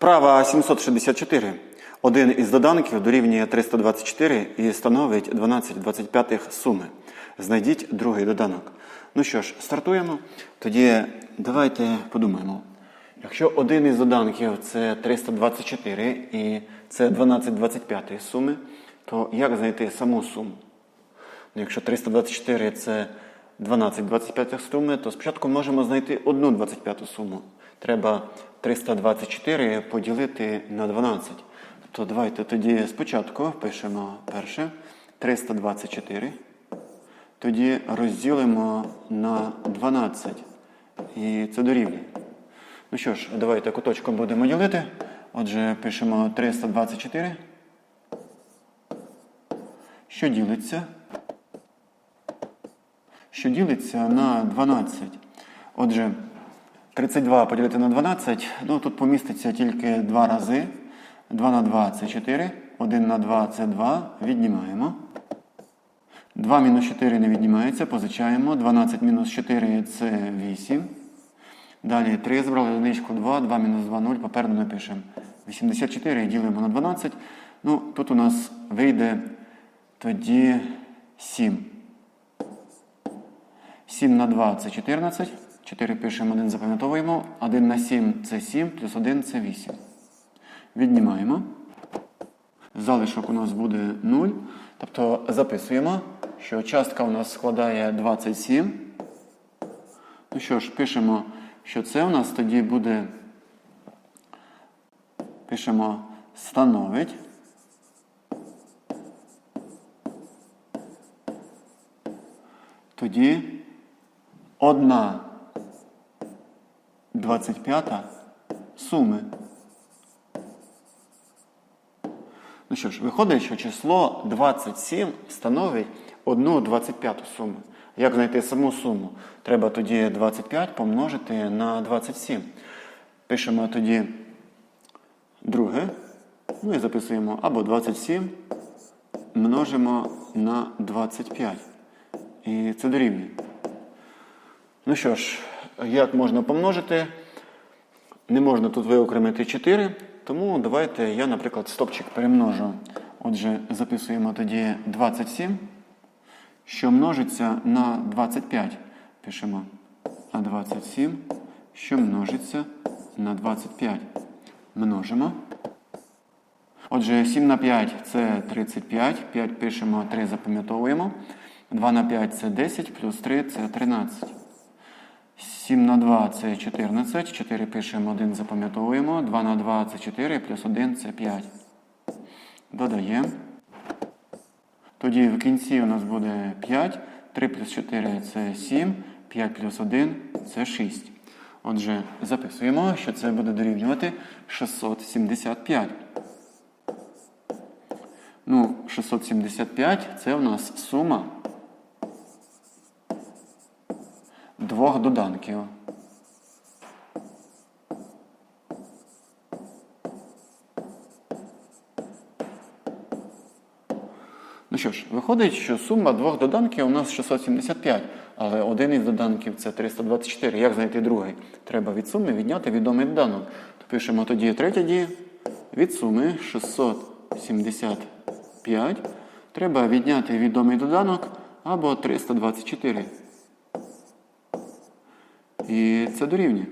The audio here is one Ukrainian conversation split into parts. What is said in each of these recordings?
Вправа 764. Один із доданків дорівнює 324 і становить 12 25 суми. Знайдіть другий доданок. Ну що ж, стартуємо. Тоді давайте подумаємо. Якщо один із доданків це 324 і це 12 25 суми, то як знайти саму суму? Ну, Якщо 324 це 12 25 суми, то спочатку можемо знайти одну 25 суму. Треба 324 поділити на 12. То давайте тоді спочатку пишемо перше 324. Тоді розділимо на 12. І це дорівнює. Ну що ж, давайте куточком будемо ділити. Отже, пишемо 324. Що ділиться? Що ділиться на 12. Отже, 32 поділити на 12. Ну, тут поміститься тільки два рази. 2 на 2 це 4. 1 на 2 це 2. Віднімаємо. 2 мінус 4 не віднімається, позичаємо. 12 мінус 4 це 8. Далі 3 збрали одиничку 2, 2 мінус 2 0, попереду напишемо. 84 ділимо на 12. Ну, тут у нас вийде тоді 7. 7 на 2 це 14. 4 пишемо, 1 запам'ятовуємо. 1 на 7 це 7, плюс 1 це 8. Віднімаємо. Залишок у нас буде 0. Тобто записуємо, що частка у нас складає 27. Ну що ж, пишемо, що це у нас тоді буде. Пишемо становить. Тоді одна 25 суми. Ну що ж, виходить, що число 27 становить одну 25 суму. Як знайти саму суму? Треба тоді 25 помножити на 27. Пишемо тоді друге. Ну і записуємо або 27 множимо на 25. І це дорівнює. Ну що ж, як можна помножити? Не можна тут виокремити 4, тому давайте я, наприклад, стопчик перемножу. Отже, записуємо тоді 27, що множиться на 25. Пишемо а 27, що множиться на 25. Множимо. Отже, 7 на 5 це 35. 5 пишемо, 3 запам'ятовуємо. 2 на 5 це 10, плюс 3 це 13. 7 на 2 це 14. 4 пишемо, 1 запам'ятовуємо. 2 на 2 це 4, плюс 1 це 5. Додаємо. Тоді в кінці у нас буде 5. 3 плюс 4 це 7. 5 плюс 1 це 6. Отже, записуємо, що це буде дорівнювати 675. Ну, 675 це у нас сума двох доданків. Ну що ж, виходить, що сума двох доданків у нас 675, але один із доданків це 324. Як знайти другий? Треба від суми відняти відомий доданок. То пишемо тоді третя дія. Від суми 675. Треба відняти відомий доданок або 324. І це дорівнює.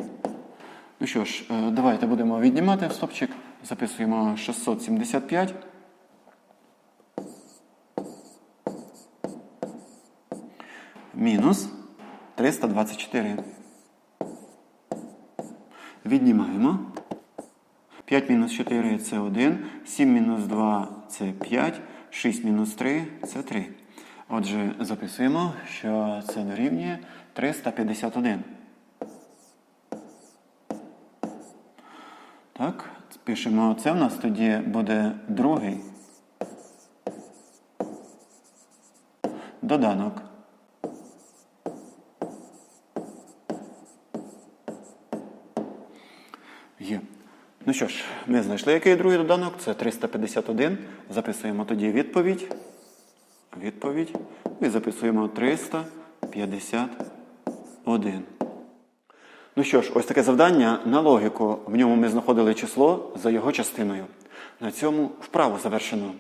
Ну що ж, е, давайте будемо віднімати стопчик. Записуємо 675. Мінус 324. Віднімаємо. 5 мінус 4 це 1, 7 мінус 2 це 5, 6 мінус 3 це 3. Отже, записуємо, що це дорівнює 351. Так, пишемо, це в нас тоді буде другий доданок. Є. Ну що ж, ми знайшли, який другий доданок. Це 351. Записуємо тоді відповідь. Відповідь. І записуємо 351. Ну що ж, ось таке завдання на логіку. В ньому ми знаходили число за його частиною. На цьому вправу завершено.